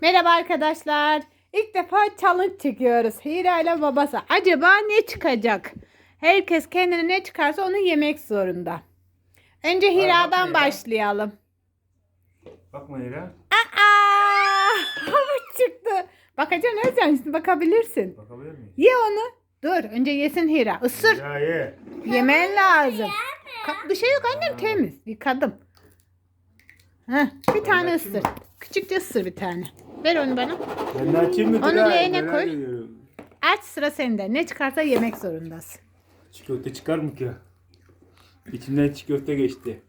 Merhaba arkadaşlar. İlk defa challenge çekiyoruz. Hira ile babası. Acaba ne çıkacak? Herkes kendine ne çıkarsa onu yemek zorunda. Önce Hira'dan bakmayın ya. başlayalım. Bakma Hira. Aa! Havuç çıktı. Bakacaksın Özcan şimdi bakabilirsin. Bakabilir miyiz? Ye onu. Dur önce yesin Hira. Isır. Ya ye. Yemen lazım. Ka- bir şey yok annem temiz. Yıkadım. Heh, bir tane ısır. Küçükçe ısır bir tane. Ver onu bana. Açayım mı? Onu leğene koy. Aç sıra sende. Ne çıkarsa yemek zorundasın. Çiğ köfte çıkar mı ki? İçimden çiğ köfte geçti.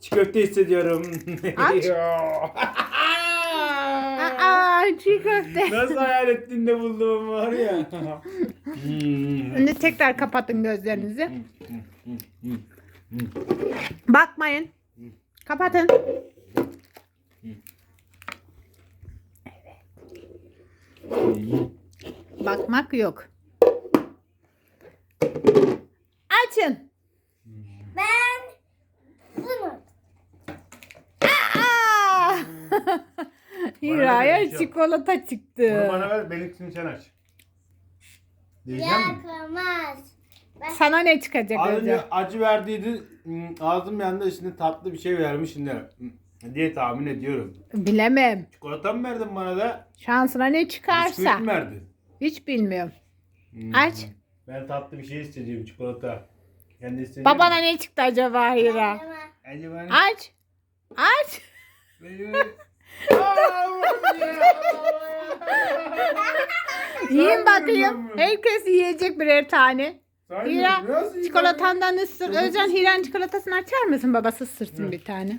Çiğ köfte hissediyorum. Aç. Aa, çiğ köfte. Nasıl hayal ettin de buldum var ya. Şimdi tekrar kapatın gözlerinizi. Bakmayın. Kapatın. Bakmak yok. Açın. Ben bunu. Aa! Hira'ya çikolata Bunu çıktı. bana ver, benimkisini sen aç. Diyeceğim mi? Yakamaz. Sana ne çıkacak Az önce acı verdiydi. hmm, Ağzım yanında şimdi tatlı bir şey vermiş şimdi. Diye tahmin ediyorum. Bilemem. Çikolata mı verdin bana da? Şansına ne Bisküvit çıkarsa. mi verdin? Hiç bilmiyorum. Hmm. Aç. Ben tatlı bir şey isteyeceğim çikolata. Kendi isteyeceğim. Babana ne çıktı acaba Hira? Acaba ne? Aç. Aç. Yiyin bakayım. Herkes yiyecek birer tane. Hira çikolatandan ısır. Özcan Hira'nın çikolatasını açar mısın? Babası ısırsın bir tane.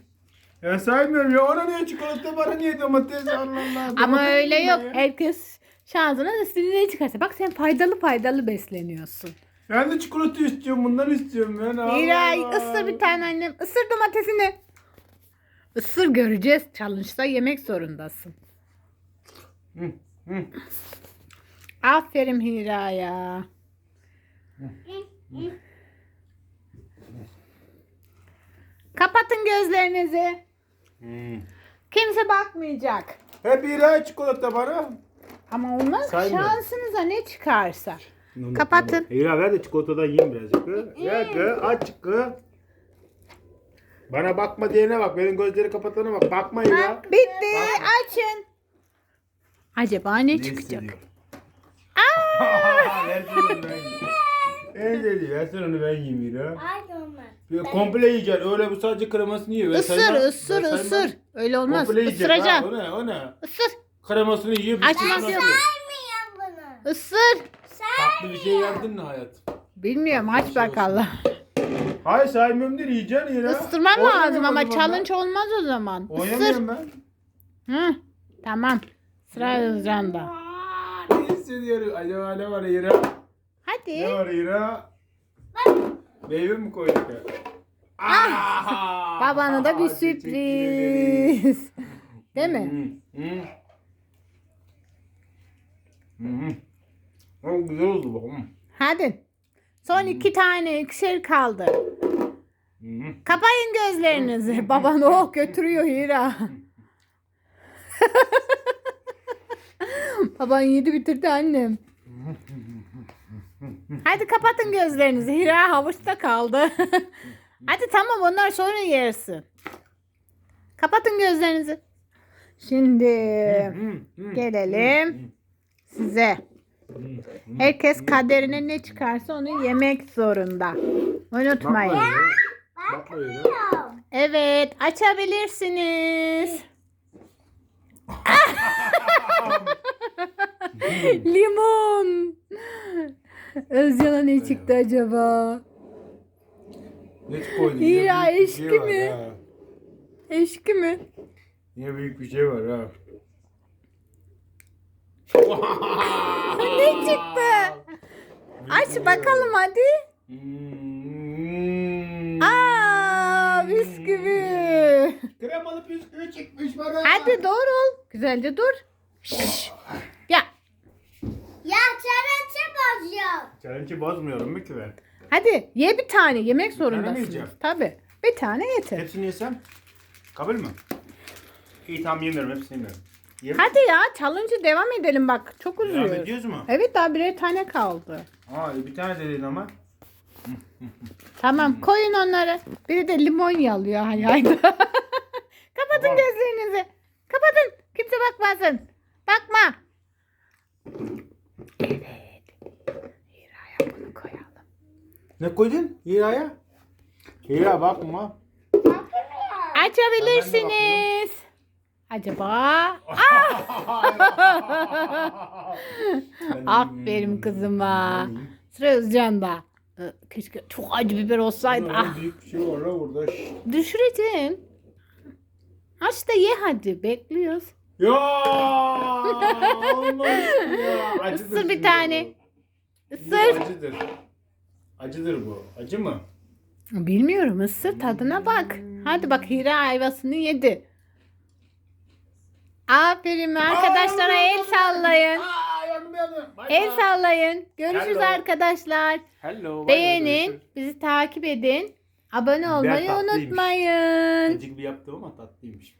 Ya saymıyorum ya. Ona niye çikolata bana niye domates Allah Allah. Ama Domates öyle ne yok. ya? Herkes şansına istediğini çıkarsa. Bak sen faydalı faydalı besleniyorsun. Ben de çikolata istiyorum. Bundan istiyorum ben. Allah Allah. ısır bir tane annem. Isır domatesini. Isır göreceğiz. Challenge'da yemek zorundasın. Hı, hı. Aferin Hira'ya. Kapatın gözlerinizi. Hmm. Kimse bakmayacak. Hep Hira çikolata bana. Ama olmaz Saymıyorum. şansınıza ne çıkarsa. Kapatın. Hira ver de çikolatadan yiyeyim birazcık. Ver kız, aç kız. Bana bakma diyene bak. Benim gözleri kapatana bak. Bakma Hira. Bitti. Açın. Acaba ne Ne çıkacak? Aa! En dedi, versene onu ben yiyeyim Hira. ay olmaz. Bir Komple yiyeceksin. Öyle bu sadece kremasını yiyor. Ben Isır, saymam- ısır, ben saymam. ısır. Öyle olmaz. Komple yiyecek. Ha, Isıracaksın. o ne, o ne? Isır. Kremasını yiyor. Açmak bisküvini yok. atıyor. Saymıyorum bunu. Isır. Tatlı bir şey verdin mi hayat? Bilmiyorum aç bir şey bakalım. Hayır saymıyorum değil yiyeceksin Hira. Isırman Oynamıyorum lazım o ama zaman challenge olmaz o zaman. Isır. Oynamıyorum ben. Hı. Tamam. Sıra Özcan'da. Aa, Ne hissediyorum? Acaba ne var Hira? Hadi. Ne var Hira? Meyve mi koyduk ya? Ah! Babana da bir Teşekkür sürpriz. Değil mi? Hı, hı. Hı hı. Çok güzel oldu bak. Hı. Hadi. Son iki tane ikişer kaldı. Hı hı. Kapayın gözlerinizi. Baban oh götürüyor Hira. Baban yedi bitirdi annem. Hadi kapatın gözlerinizi. Hira havuçta kaldı. Hadi tamam onlar sonra yersin. Kapatın gözlerinizi. Şimdi gelelim size. Herkes kaderine ne çıkarsa onu yemek zorunda. Unutmayın. Evet, açabilirsiniz. Limon. Özcan'a ne çıktı acaba? Ne koydun? Hira, Yine büyük bir eşki şey var mi? ha. Eşki mi? Yine büyük bir şey var ha. Ne çıktı? Aç bakalım hadi. Hmm. Aa, bisküvi. Kremalı bisküvi çıkmış bana. Hadi doğru ol. Güzelce dur. Şşş. Bozuyor. Challenge'ı bozmuyorum mu ki ben? hadi ye bir tane yemek yiyeceğim? Tabii. Bir tane yeter. Hepsini yesem kabul mü? İyi tamam yemiyorum hepsini yemiyorum. Yem- Hadi ya challenge'ı devam edelim bak. Çok Devam uzuyor. ediyoruz mu? Evet daha birer tane kaldı. Aa bir tane dedin ama. Tamam koyun onları. Biri de limon yalıyor hayalde. Kapatın Tamam. gözlerinizi. Kapatın. Kimse bakmasın. Bakma. Evet. Hira'ya bunu koyalım. Ne koydun Hira'ya? Hira bakma. Açabilirsiniz. Acaba? Aferin kızıma. Sıra Özcan'da. Ee, Keşke çok acı biber olsaydı. Ah, Büyük bir şey var la burada. Şşş. düşüreceğim. Aç da ye hadi. Bekliyoruz. Ya olmaz ya. Acıdır Isır bir şimdi tane. bu. Isır. Acıdır. Acıdır bu. Acı mı? Bilmiyorum ısır tadına bak. Hadi bak Hira ayvasını yedi. Aferin arkadaşlara el sallayın. Aa, yandım yandım. Bay El sallayın. Görüşürüz Hello. arkadaşlar. Hello. Beğenin, görüşürüz. bizi takip edin. Abone olmayı tatlıymış. unutmayın. Acık bir yaptım ama tatlıymış.